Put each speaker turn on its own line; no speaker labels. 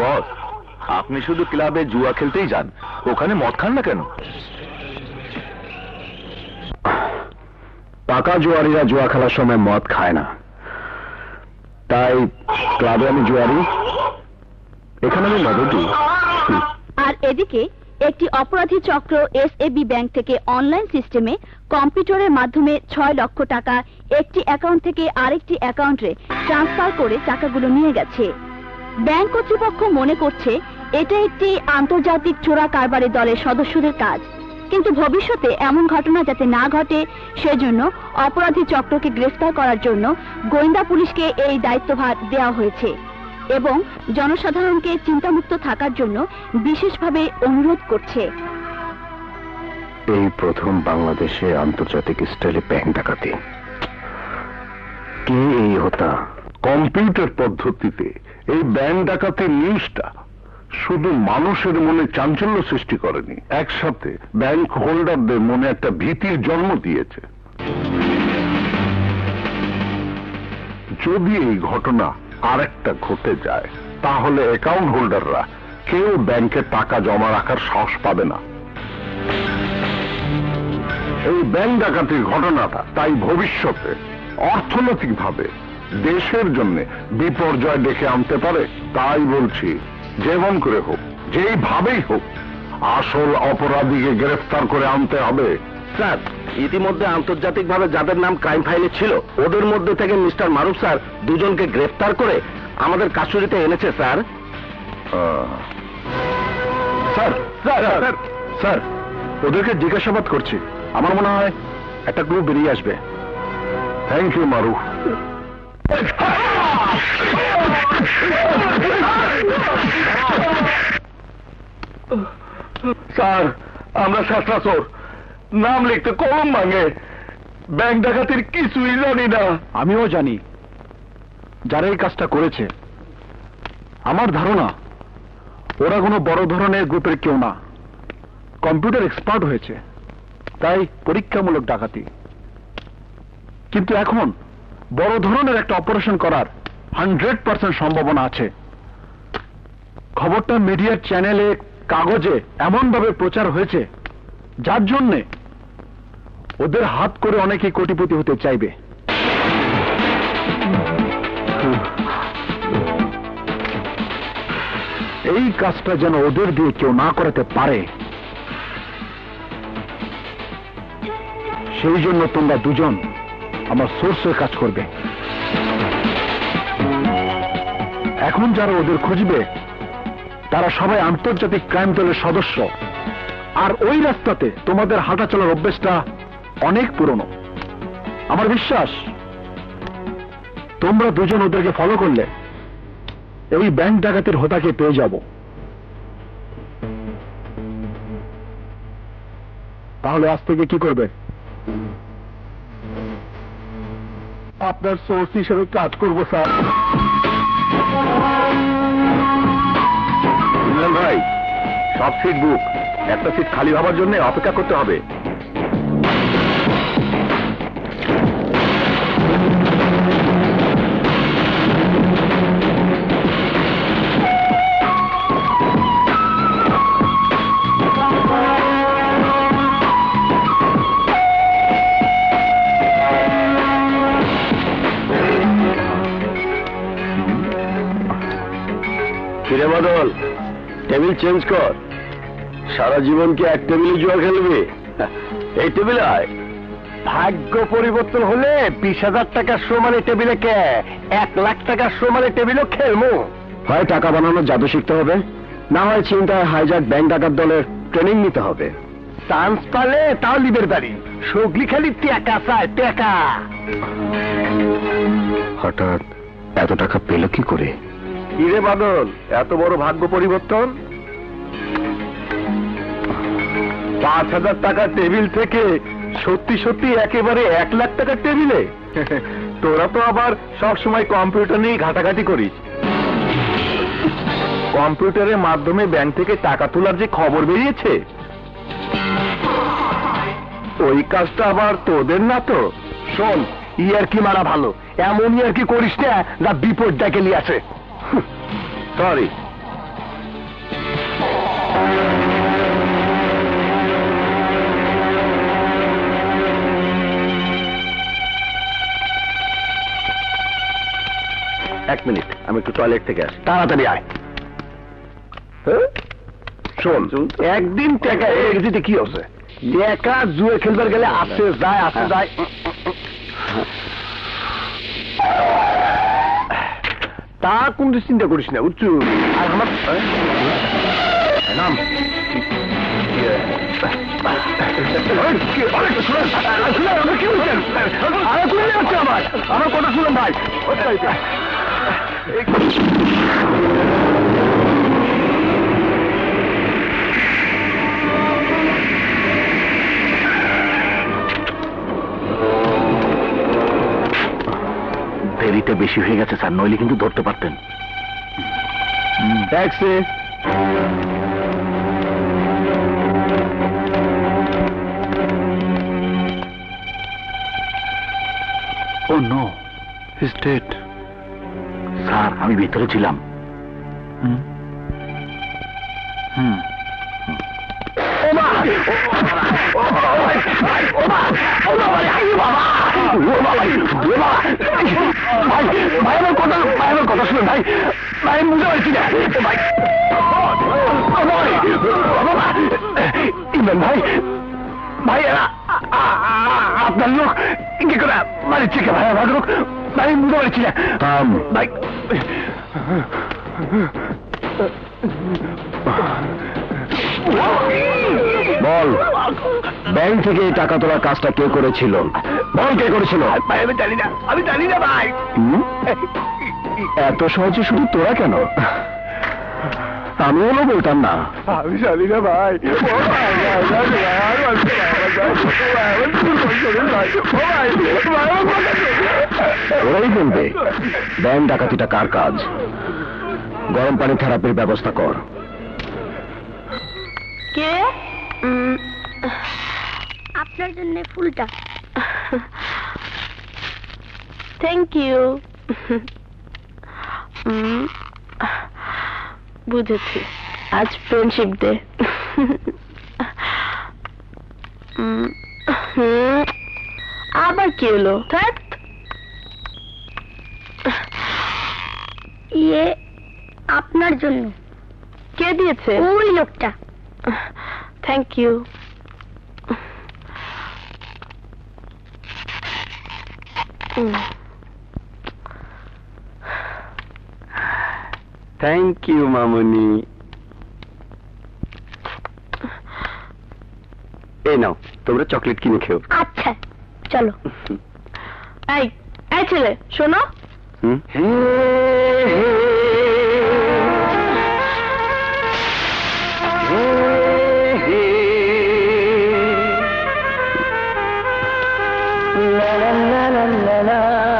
বস আপনি শুধু ক্লাবে জুয়া খেলতেই যান। ওখানে মদ খান না কেন? পাকা জুয়ারিরা জুয়া খেলার সময় মদ খায় না। তাই ক্লাবে আমি জুয়ারি। এখানে আমি মদতি
আর এদিকে একটি অপরাধী চক্র এস এসএবি ব্যাংক থেকে অনলাইন সিস্টেমে কম্পিউটারের মাধ্যমে ছয় লক্ষ টাকা একটি অ্যাকাউন্ট থেকে আরেকটি অ্যাকাউন্টে ট্রান্সফার করে টাকাগুলো নিয়ে গেছে। ব্যাংক কর্তৃপক্ষ মনে করছে এটা একটি আন্তর্জাতিক চোরা কারবারি দলের সদস্যদের কাজ। কিন্তু ভবিষ্যতে এমন ঘটনা যাতে না ঘটে, সেজন্য অপরাধী চক্রকে গ্রেফতার করার জন্য গোয়েন্দা পুলিশকে এই দায়িত্বভার দেওয়া হয়েছে এবং জনসাধারণকে চিন্তামুক্ত থাকার জন্য বিশেষভাবে অনুরোধ করছে।
এই প্রথম বাংলাদেশে আন্তর্জাতিক স্টাইলে ব্যাংক ডাকাতি। কে এই হতা
কম্পিউটার পদ্ধতিতে এই ব্যাংক ডাকাতির নিউজটা শুধু মানুষের মনে চাঞ্চল্য সৃষ্টি করেনি, একসাথে ব্যাংক হোল্ডারদের মনে একটা ভীতির জন্ম দিয়েছে। যদি এই ঘটনা আরেকটা ঘটে যায়, তাহলে অ্যাকাউন্ট হোল্ডাররা কেউ ব্যাংকে টাকা জমা রাখার সাহস পাবে না। এই ব্যাংক ডাকাতির ঘটনাটা তাই ভবিষ্যতে অর্থনৈতিকভাবে দেশের জন্য বিপর্যয় ডেকে আনতে পারে তাই বলছি যেমন করে হোক যেইভাবেই হোক আসল অপরাধীকে গ্রেফতার করে আনতে হবে।
স্যার ইতিমধ্যে আন্তর্জাতিকভাবে যাদের নাম ক্রাইম ফাইলে ছিল ওদের মধ্যে থেকে মিস্টার মারুফ স্যার দুজনকে গ্রেফতার করে আমাদের কাস্টডিতে এনেছে স্যার। স্যার স্যার স্যার ওদেরকে জিজ্ঞাসাবাদ করছি। আমার মনে হয় একটা গ্রুপ বেরিয়ে আসবে।
Thank you Maruf.
স্যার, আমরা শাস্ত্রাচর। নাম লিখতে কলম ভাঙে। ব্যাংক ডাকাতির কিছুই জানি না। আমিও জানি। যারা এই কাজটা করেছে। আমার ধারণা, ওরা কোনো বড় ধরনের গ্রুপের কেউ না। কম্পিউটার এক্সপার্ট হয়েছে। তাই পরীক্ষামূলক ডাকাতি। কিন্তু এখন বড় ধরনের একটা অপারেশন করার হান্ড্রেড পার্সেন্ট সম্ভাবনা আছে। খবরটা মিডিয়ার চ্যানেলে, কাগজে এমনভাবে প্রচার হয়েছে, যার জন্যে ওদের হাত করে অনেকেই কোটিপতি হতে চাইবে। এই কাজটা যেন ওদের দিয়ে কেউ না করাতে পারে। সেই জন্য তোমরা দুজন আমার সোর্সে কাজ করবে। এখন যারা ওদের খুঁজবে, তারা সবাই আন্তর্জাতিক ক্রাইম দলের সদস্য। আর ওই রাস্তাতে তোমাদের হাঁটা চলার অভ্যেসটা অনেক পুরনো। আমার বিশ্বাস, তোমরা দুজন ওদেরকে ফলো করলে ওই ব্যাংক ডাকাতের হোতাকে পেয়ে যাব। তাহলে আজ থেকে কি করবে? আপনার সোর্স হিসেবে কাজ করব, স্যার।
ভাই, সব সিট বুক একটা সিট খালি হবার জন্য অপেক্ষা করতে হবে।
বদল টেবিল চেঞ্জ কর। সারা জীবন কি এক টেবিলে জুয়া খেলবি? এই টেবিলে আয়। ভাগ্য পরিবর্তন হলে বিশ হাজার টাকার সমানে টেবিলে কে? এক লাখ টাকার সমানে টেবিলও খেলব হয় টাকা বানানোর জাদু শিখতে হবে না হয় চিন্তায় হাইজাক ব্যাংক ডাকাত দলের ট্রেনিং নিতে হবে। চান্স পালে তাও লিবের বাড়ি সগলি খালি টেকা চায় টেকা। হঠাৎ এত টাকা পেল কি করে? কিরে বাদল? এত বড় ভাগ্য পরিবর্তন? পাঁচ হাজার টাকার টেবিল থেকে সত্যি সত্যি একেবারে এক লাখ টাকার টেবিলে? তোরা তো আবার সব সময় কম্পিউটার নিয়ে ঘাটাঘাটি করিস। কম্পিউটারের মাধ্যমে ব্যাংক থেকে টাকা তোলার যে খবর বেরিয়েছে? ওই কাজটা আবার তোদের না তো? শোন ইয়ার কি মারা ভালো? এমন ইয়ার কি করিস না যা বিপদ ডেকে নিয়ে আসে।
সরি এক মিনিট আমি একটু টয়লেট থেকে আসি। তাড়াতাড়ি আয়। হ্যাঁ? শোন একদিন টাকা এক্সিটে কি হচ্ছে? একা জুয়ে খেলবার গেলে আসে যায় আসে যায়। তা কোনো চিন্তা করিস না উচ্চ আর আমার নাম? আমার কথা শুনুন ভাই। দেরিতে বেশি হয়ে গেছে স্যার। নইলে কিন্তু ধরতে পারতেন। Taxi oh no he's dead sir আমি ভিতরে ছিলাম। হুম হুম ভাই আমার কথা ভাই আমার কথা শুনুন ভাই ভাই আমি বুঝতে পারছি না ভাই ইমরান ভাই ভাই আ- আ- আ- আপনার লোক কি করে মারিচ্ছে কে ভাই আমার লোক ভাই আমি বুঝতে পারছি না ভাই বল ব্যাংক থেকে এই টাকা তোলার কাজটা কে করেছিল বল কে করেছিল ভাই আমি জানি না আমি জানি না ভাই এত সহজে শুধু তোরা কেন আমি হলো বলতাম না আমি জানি না ভাই ওরাই বলবে ব্যাংক ডাকাতিটা কার কাজ গরম পানি থেরাপির ব্যবস্থা কর
কে?
আপনার জন্য ফুলটা।
থ্যাংক ইউ বুঝেছি। আজ ফ্রেন্ডশিপ ডে আবার কি হলো।
ইয়ে আপনার জন্য।
কে দিয়েছে?
ওই লোকটা।
থ্যাংক ইউ
থ্যাংক ইউ মামুনি এই নাও তোমরা চকলেট কিনে খেও।
আচ্ছা চলো।
এই এই ছেলে শোনো।
হুম? لا لا لا لا لا لا